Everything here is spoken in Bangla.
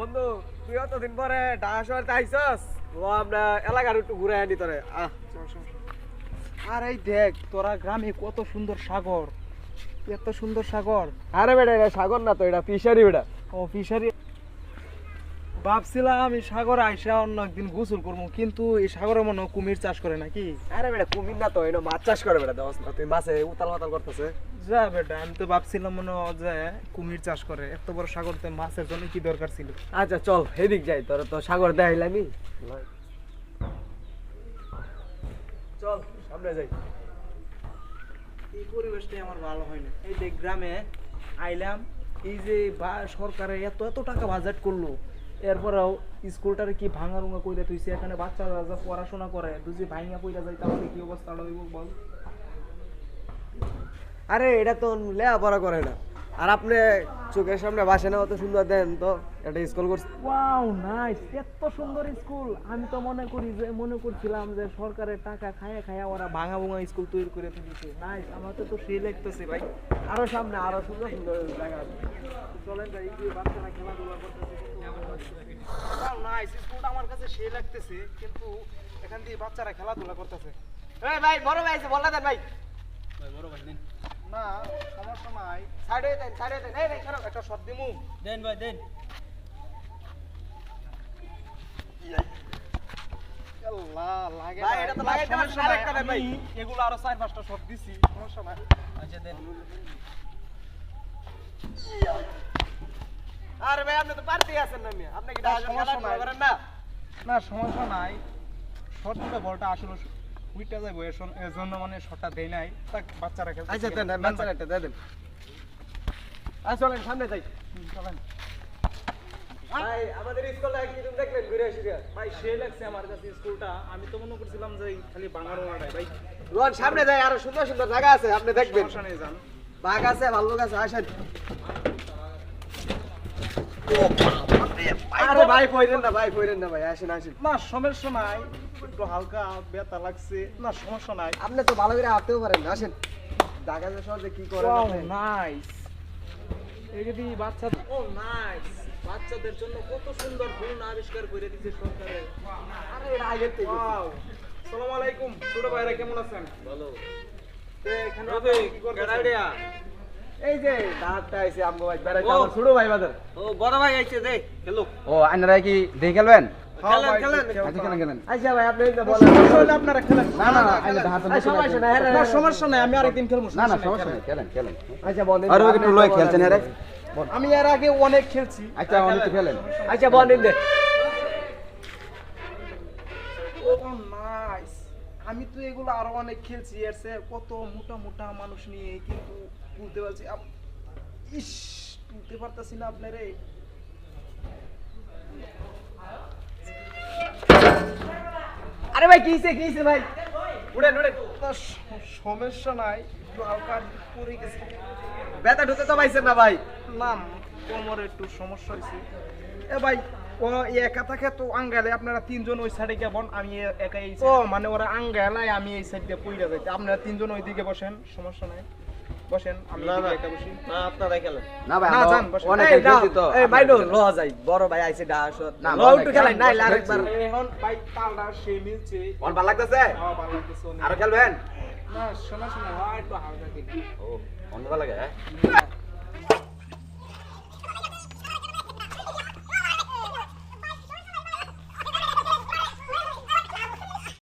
বন্ধু তুই অতদিন পরে ঢাকা শহর আইসস ও আমরা এলাকার একটু ঘুরে আনি তোরে। আহ। আর এই দেখ তোরা গ্রামে কত সুন্দর সাগর। এত সুন্দর সাগর। আরে বেটা এটা সাগর না তো এটা ফিশারি বেটা। ও ফিশারি ভাবছিলাম আমি সাগরে আইসা অন্য একদিন গোসল করব কিন্তু এই সাগরে মনে কুমির চাষ করে নাকি? আরে বেটা কুমির না তো এটা মাছ চাষ করে বেটা দোস না তুই মাছে উতাল মাতাল করতেছে। যা বেটা আমি তো ভাবছিলাম মনে যে কুমির চাষ করে এত বড় সাগরতে মাছের জন্য কি দরকার ছিল? আচ্ছা চল এদিক যাই তোর তো সাগর দেখাইলামি চল সামনে যাই। এই পরিবেশটাই আমার ভালো হয় না। এই দেখ গ্রামে আইলাম এই যে সরকারে এত এত টাকা বাজেট করল এরপরেও স্কুলটারে কি ভাঙা রুঙা কইরা তুইছে এখানে বাচ্চারা যা পড়াশোনা করে যে ভাঙা কইরা যায় তাহলে কি অবস্থা? হইব বল। আরে, এটা তো লেয়া পড়া করে না। আর আপনি চোখের সামনে বাসে না অত সুন্দর দেন তো একটা স্কুল করছে ওয়াও নাইস এত সুন্দর স্কুল আমি তো মনে করি যে মনে করছিলাম যে সরকারের টাকা খায়া খায়া ওরা ভাঙা ভাঙা স্কুল তৈরি করে দিয়েছে নাইস আমার তো তো সেই লাগতেছে ভাই। আরও সামনে আরও সুন্দর সুন্দর জায়গা আছে। চলেন যাই এই যে বাচ্চারা খেলাধুলা করতেছে নাইস স্কুলটা আমার কাছে সেই লাগতেছে কিন্তু এখান দিয়ে বাচ্চারা খেলাধুলা করতেছে। এই ভাই বড় ভাই আছে বললা দেন ভাই। না সমস্যা নাই সাইডে দেন সাইডে দেন। এই ভাই খারাপ একটা শট দিমু। দেন ভাই দেন। আল্লাহ লাগে ভাই, এটা তো লাগাই দেওয়ার সমস্যা সাথে নাই, একটা দেন ভাই। এগুলো আরও চার পাঁচটা শট দিছি। সমস্যা নাই আচ্ছা দেন। আরে ভাই আপনি তো পারতেই আছেন না মিয়া। আপনি কি না, সমস্যা নাই। না? না সমস্যা নাই শর্ট বলটা আসলে যাব এর জন্য মানে শটটা দেই নাই। তাক বাচ্চারা খেলতে আচ্ছা দেন বাচ্চারা একটা দেন আচ্ছা চলেন সামনে যাই। চলেন। ভাই আমাদের স্কুলটা কি তুমি দেখলেন ঘুরে আসি ভাই সে লাগছে আমার কাছে স্কুলটা। আমি তো মনে করছিলাম যে খালি ওয়ার্ডাই ভাই। রোহন সামনে যাই আরও সুন্দর সুন্দর জায়গা আছে আপনি দেখবেন। সমস্যা নেই যান। বাঘ আছে ভাল্লুক আছে আসেন। আরে ভাই কইরেন না ভাই কইরেন না ভাই আসেন আসেন। না সমস্যা নাই একটু হালকা ব্যথা লাগছে। না সমস্যা নাই। আপনি তো ভালো করে হাঁটতেও পারেন না আসেন। ঢাকা যে শহরে কি করেন আপনি? নাইস এই যদি বাচ্চা ও নাইস বাচ্চাদের জন্য কত সুন্দর ফোন আবিষ্কার করে দিয়েছে সরকারে। আরে এটা আগের থেকে। ওয়াও আসসালামু আলাইকুম। ছোট ভাইরা কেমন আছেন? ভালো। তে এখানে কি করতেছেন? এই যে দাঁতটা আইছে আমগো ভাই বেড়াইতে আমার ছোট ভাই বাজার। ও বড় ভাই আইছে দে খেলো ও আপনারা কি দেখে খেলবেন? আমি এর আগে অনেক খেলছি। আচ্ছা অনেক খেলেন। আচ্ছা বলেন দে। ও নাইস আমি তো এগুলো আরও অনেক খেলছি চেয়ে কত মোটা মোটা মানুষ নিয়ে কিন্তু তুলতে পারছি ইস তুলতে পারতাছি না আপনারে। আরে ভাই কি হইছে কি হইছে ভাই? উড়েন উড়েন। না, সমস্যা নাই একটু হালকা পড়ে গেছে। ব্যথা ঢুকে তো পাইছেন না ভাই। নাম কোমরে একটু সমস্যা হয়েছে এ ভাই ও এই একা থাকে তো আঙ্গালে আপনারা তিনজন ওই সাইডে গিয়ে আমি একা এই ও মানে ওরা আঙ্গালে আমি এই সাইড দিয়ে পইরা যাইতে। আপনারা তিনজন ওই দিকে বসেন সমস্যা নাই। বসেন আমি না, এদিকে না। একা বসি। না আপনারা খেলেন না ভাই না, যান, বসেন। অনেক খেলছি তো। এই মাইনো ল যাই বড় ভাই আইছে ঢাকা শহর না, ল একটু খেলাই নাই খেলছি। আরেকবার এখন ভাই তালটা সে মিলছে। অন ভালো লাগতেছে? হ্যাঁ, ভালো লাগতেছে অনেক। খেলবেন? না একটু হালকা ও অন লাগে হ্যাঁ?